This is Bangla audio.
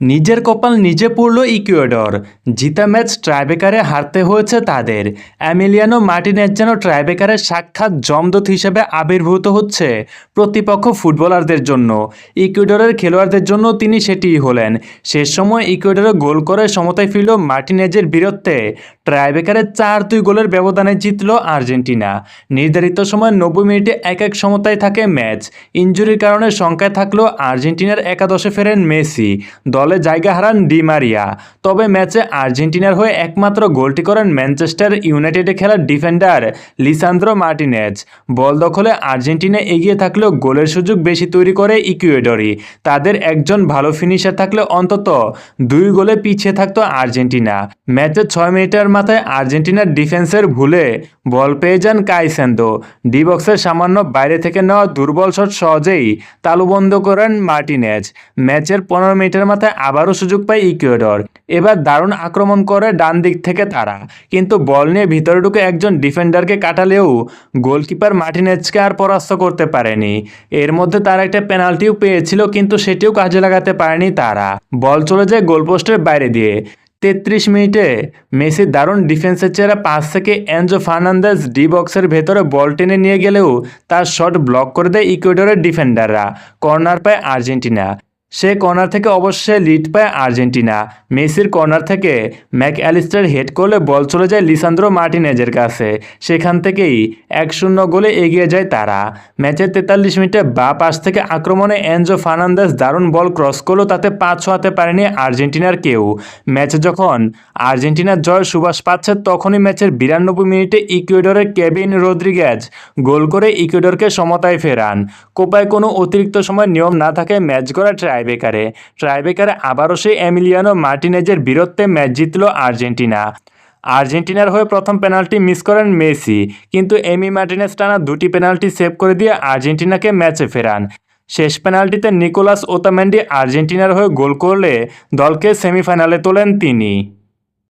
নিজের কপাল নিজে পড়ল ইকুয়েডর। জিতা ম্যাচ ট্রাইবেকারে হারতে হয়েছে তাদের। অ্যামিলিয়ানো মার্টিনেজ যেন ট্রাইবেকারের সাক্ষাৎ জমদত হিসেবে আবির্ভূত হচ্ছে প্রতিপক্ষ ফুটবলারদের জন্য। ইকুয়েডরের খেলোয়াড়দের জন্য তিনি সেটিই হলেন। শেষ সময় ইকুয়েডরে গোল করে সমতায় ফিরল মার্টিনেজের বীরত্বে। ট্রাইবেকারে চার দুই গোলের ব্যবধানে জিতল আর্জেন্টিনা। নির্ধারিত সময় নব্বই মিনিটে এক এক সমতায় থাকে ম্যাচ। ইঞ্জুরির কারণে শঙ্কায় থাকলেও আর্জেন্টিনার একাদশে ফেরেন মেসি। দলে জায়গা হারান ডি মারিয়া। তবে ম্যাচে আর্জেন্টিনার হয়ে একমাত্র গোলটি করেন ম্যানচেস্টার ইউনাইটেডে খেলা ডিফেন্ডার লিসান্দ্রো মার্টিনেজ। বল দখলে আর্জেন্টিনা এগিয়ে থাকলেও গোলের সুযোগ বেশি তৈরি করে ইকুয়েডরি। তাদের একজন ভালো ফিনিশার থাকলে অন্তত দুই গোলে পিছিয়ে থাকতো আর্জেন্টিনা। ম্যাচের ছয় মিনিটের মাথায় আর্জেন্টিনার ডিফেন্সের ভুলে বল পেয়ে যান কাইসেন্দো। ডি বক্সের সামান্য বাইরে থেকে নেওয়া দুর্বল শট সহজেই তালুবন্ধ করেন মার্টিনেজ। ম্যাচের পনেরো মিনিটের মাথায় আবারও সুযোগ পায় ইকুয়েডর। এবার দারুণ আক্রমণ করে ডান দিক থেকে তারা। কিন্তু বল নিয়ে ভিতরে ঢুকে একজন ডিফেন্ডারকে কাটালেও গোলকিপার মার্টিনেজকে আর পরাস্ত করতে পারেনি। এর মধ্যে তারা একটা পেনাল্টিও পেয়েছিল, কিন্তু সেটিও কাজে লাগাতে পারেনি তারা। বল চলে যায় গোলপোস্টের বাইরে দিয়ে। তেত্রিশ মিনিটে মেসি দারুণ ডিফেন্সের চেহারা পাঁচ থেকে এনজো ফার্নান্দেজ ডি বক্সের ভেতরে বল টেনে নিয়ে গেলেও তার শট ব্লক করে দেয় ইকুয়েডরের ডিফেন্ডাররা। কর্নার পায় আর্জেন্টিনা। সে কর্নার থেকে অবশ্যই লিড পায় আর্জেন্টিনা। মেসির কর্নার থেকে ম্যাক অ্যালিস্টার হেড করলে বল চলে যায় লিসান্দ্রো মার্টিনেজের কাছে। সেখান থেকেই এক শূন্য গোলে এগিয়ে যায় তারা। ম্যাচের তেতাল্লিশ মিনিটে বা পাশ থেকে আক্রমণে এনজো ফার্নান্দেস দারুণ বল ক্রস করলেও তাতে পাঁচ ছোঁয়াতে পারেনি আর্জেন্টিনার কেউ। ম্যাচে যখন আর্জেন্টিনার জয় সুবাস পাচ্ছে, তখনই ম্যাচের বিরানব্বই মিনিটে ইকুয়েডরের কেবিন রদ্রিগেজ গোল করে ইকুয়েডরকে সমতায় ফেরান। কোপায় কোনো অতিরিক্ত সময় নিয়ম না থাকে ম্যাচ গড়া ট্রাইবেকারে ট্রাইবেকারে আবারও সেই এমিলিয়ানো মার্টিনেজের বীরত্বে ম্যাচ জিতল আর্জেন্টিনা। আর্জেন্টিনার হয়ে প্রথম পেনাল্টি মিস করেন মেসি, কিন্তু এমি মার্টিনেস টানা দুটি পেনাল্টি সেভ করে দিয়ে আর্জেন্টিনাকে ম্যাচে ফেরান। শেষ পেনাল্টিতে নিকোলাস ওতামেন্ডি আর্জেন্টিনার হয়ে গোল করলে দলকে সেমিফাইনালে তোলেন তিনি।